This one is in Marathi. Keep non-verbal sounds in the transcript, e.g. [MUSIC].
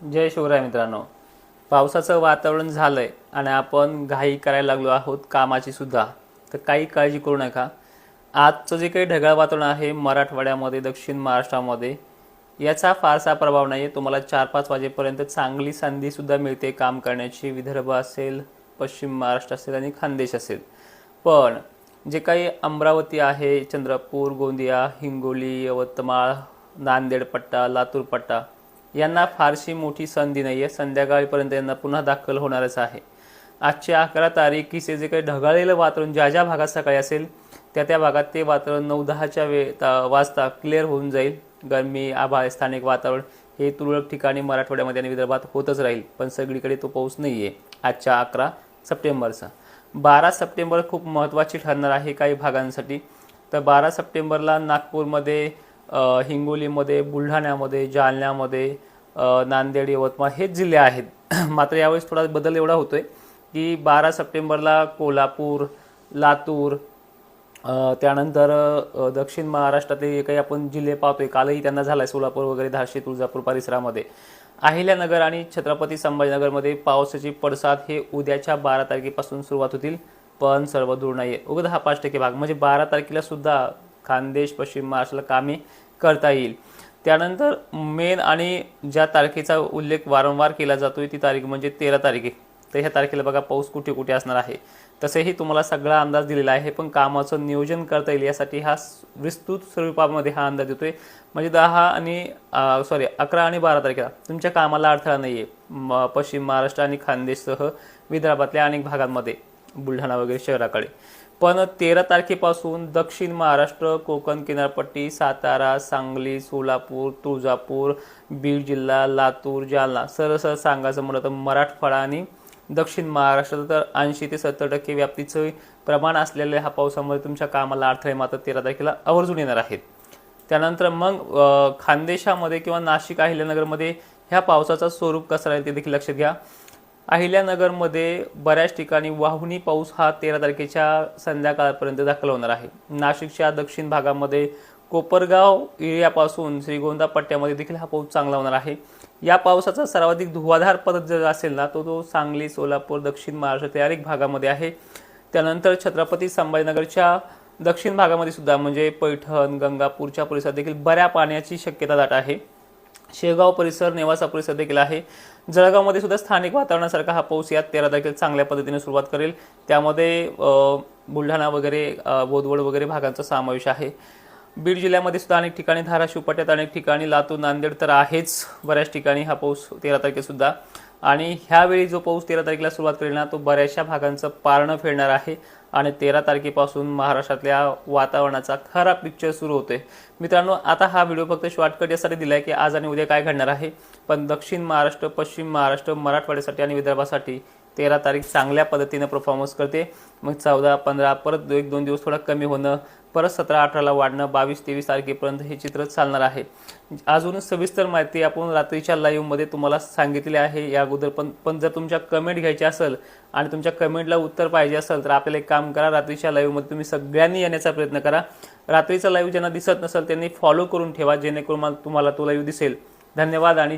जय शिवराय मित्रांनो. पावसाचं वातावरण झालं आहे आणि आपण घाई करायला लागलो आहोत कामाची सुद्धा. तर काही काळजी करू नका. आजचं जे काही ढगाळ वातावरण आहे मराठवाड्यामध्ये दक्षिण महाराष्ट्रामध्ये याचा फारसा प्रभाव नाही आहे तुम्हाला चार पाच वाजेपर्यंत चांगली संधीसुद्धा मिळते काम करण्याची. विदर्भ असेल पश्चिम महाराष्ट्र असेल आणि खानदेश असेल. पण जे काही अमरावती आहे चंद्रपूर गोंदिया हिंगोली यवतमाळ नांदेड पट्टा लातूर पट्टा यांना फारशी मोठी संधी नाही आहे संध्याकाळपर्यंत यांना पुन्हा दाखल होणारच आहे. आजची अकरा तारीखीचे जे काही ढगाळलेलं वातावरण ज्या ज्या भागात सकाळी असेल त्या त्या भागात ते वातावरण नऊ दहाच्या वे ता- वाजता क्लिअर होऊन जाईल. गरमी आभाळ स्थानिक वातावरण हे तुरळक ठिकाणी मराठवाड्यामध्ये आणि विदर्भात होतच राहील. पण सगळीकडे तो पाऊस नाही आहे आजच्या अकरा सप्टेंबरचा. बारा सप्टेंबर खूप महत्त्वाची ठरणार आहे काही भागांसाठी. तर बारा सप्टेंबरला नागपूरमध्ये हिंगोलीमध्ये बुलढाण्यामध्ये जालन्यामध्ये नांदेड यवतमाळ हेच जिल्हे आहेत. [CLEARS THROAT] मात्र यावेळेस थोडा बदल एवढा होतोय की बारा सप्टेंबरला कोल्हापूर लातूर त्यानंतर दक्षिण महाराष्ट्रातले जे काही आपण जिल्हे पाहतोय कालही त्यांना झालाय सोलापूर वगैरे धाशी तुळजापूर परिसरामध्ये. अहिल्यानगर आणि छत्रपती संभाजीनगरमध्ये पावसाची पडसाद हे उद्याच्या बारा तारखेपासून सुरुवात होतील पण सर्व दूर नाही आहे उगदा दहा पाच टक्के भाग. म्हणजे बारा तारखेला सुद्धा खानदेश पश्चिम महाराष्ट्राला कामे करता येईल. त्यानंतर मेन आणि ज्या तारखेचा उल्लेख वारंवार केला जातोय ती तारीख म्हणजे तेरा तारीख. आहे तर ह्या तारखेला बघा पाऊस कुठे कुठे असणार आहे? तसेही तुम्हाला सगळा अंदाज दिलेला आहे पण कामाचं नियोजन करता येईल यासाठी हा विस्तृत स्वरूपामध्ये हा अंदाज येतोय. म्हणजे दहा आणि सॉरी अकरा आणि बारा तारखेला. तुमच्या कामाला अडथळा नाही आहे पश्चिम महाराष्ट्र आणि खानदेशसह विदर्भातल्या अनेक भागांमध्ये बुलढाणा वगैरे शहराकडे. पण तेरा तारखेपासून दक्षिण महाराष्ट्र कोकण किनारपट्टी सातारा सांगली सोलापूर तुळजापूर बीड जिल्हा लातूर जालना सरसर सांगायचं म्हटलं तर मराठवाडा आणि दक्षिण महाराष्ट्रात तर ऐंशी ते सत्तर टक्के व्याप्तीचं प्रमाण असलेल्या हा पावसामुळे तुमच्या कामाला अडथळे मात्र तेरा तारखेला आवर्जून येणार आहेत. त्यानंतर मग खानदेशामध्ये किंवा नाशिक अहिल्यानगरमध्ये ह्या पावसाचं स्वरूप कसं राहील ते देखील लक्षात घ्या. अहिल्यानगरमध्ये बऱ्याच ठिकाणी वाहुनी पाऊस हा तेरा तारखेच्या संध्याकाळपर्यंत दाखल होणार आहे. नाशिकच्या दक्षिण भागामध्ये कोपरगाव एरियापासून श्रीगोंदा पट्ट्यामध्ये देखील हा पाऊस चांगला होणार आहे. या पावसाचा सर्वाधिक धुवाधार पद्धत जर असेल ना तो तो सांगली सोलापूर दक्षिण महाराष्ट्रातील अनेक भागामध्ये आहे. त्यानंतर छत्रपती संभाजीनगरच्या दक्षिण भागामध्ये सुद्धा म्हणजे पैठण गंगापूरच्या परिसरात देखील बऱ्या पाण्याची शक्यता दाट आहे. शेगाव परिसर नेवासा परिसर देखील आहे. जळगावमध्ये सुद्धा स्थानिक वातावरणासारखा हा पाऊस यात तेरा तारखेला चांगल्या पद्धतीने सुरुवात करेल. त्यामध्ये बुलढाणा वगैरे बोदवड वगैरे भागांचा समावेश आहे. बीड जिल्ह्यामध्ये सुद्धा अनेक ठिकाणी धाराशिव पट्ट्यात अनेक ठिकाणी लातूर नांदेड तर आहेच. बऱ्याच ठिकाणी हा पाऊस तेरा तारखेसुद्धा आणि ह्यावेळी जो पाऊस तेरा तारखेला सुरुवात करेल ना तो बऱ्याचशा भागांचं पारणं फेडणार आहे. आणि तेरा तारखेपासून महाराष्ट्रातल्या वातावरणाचा खरा पिक्चर सुरू होतोय. मित्रांनो आता हा व्हिडिओ फक्त शॉर्टकट यासाठी दिला आहे की आज आणि उद्या काय घडणार आहे. पण दक्षिण महाराष्ट्र पश्चिम महाराष्ट्र मराठवाड्यासाठी आणि विदर्भासाठी तेरा तारीख चांगल्या पद्धतीने परफॉर्मन्स करते. मग चौदा पंधरा परत एक दोन दिवस थोडा कमी होणं परत सतरा अठराला वाढणं बावीस तेवीस तारखेपर्यंत हे चित्र चालणार आहे. अजून सविस्तर माहिती आपण रात्रीच्या लाईव्हमध्ये तुम्हाला सांगितली आहे. या अगोदर पण पण जर तुमच्या कमेंट घ्यायची असेल आणि तुमच्या कमेंटला उत्तर पाहिजे असेल तर आपल्याला एक काम करा. रात्रीच्या लाईव्हमध्ये तुम्ही सगळ्यांनी येण्याचा प्रयत्न करा. रात्रीचा लाईव्ह ज्यांना दिसत नसेल त्यांनी फॉलो करून ठेवा. जेणेकरून तुम्हाला तो लाईव्ह दिसेल. धन्यवाद आणि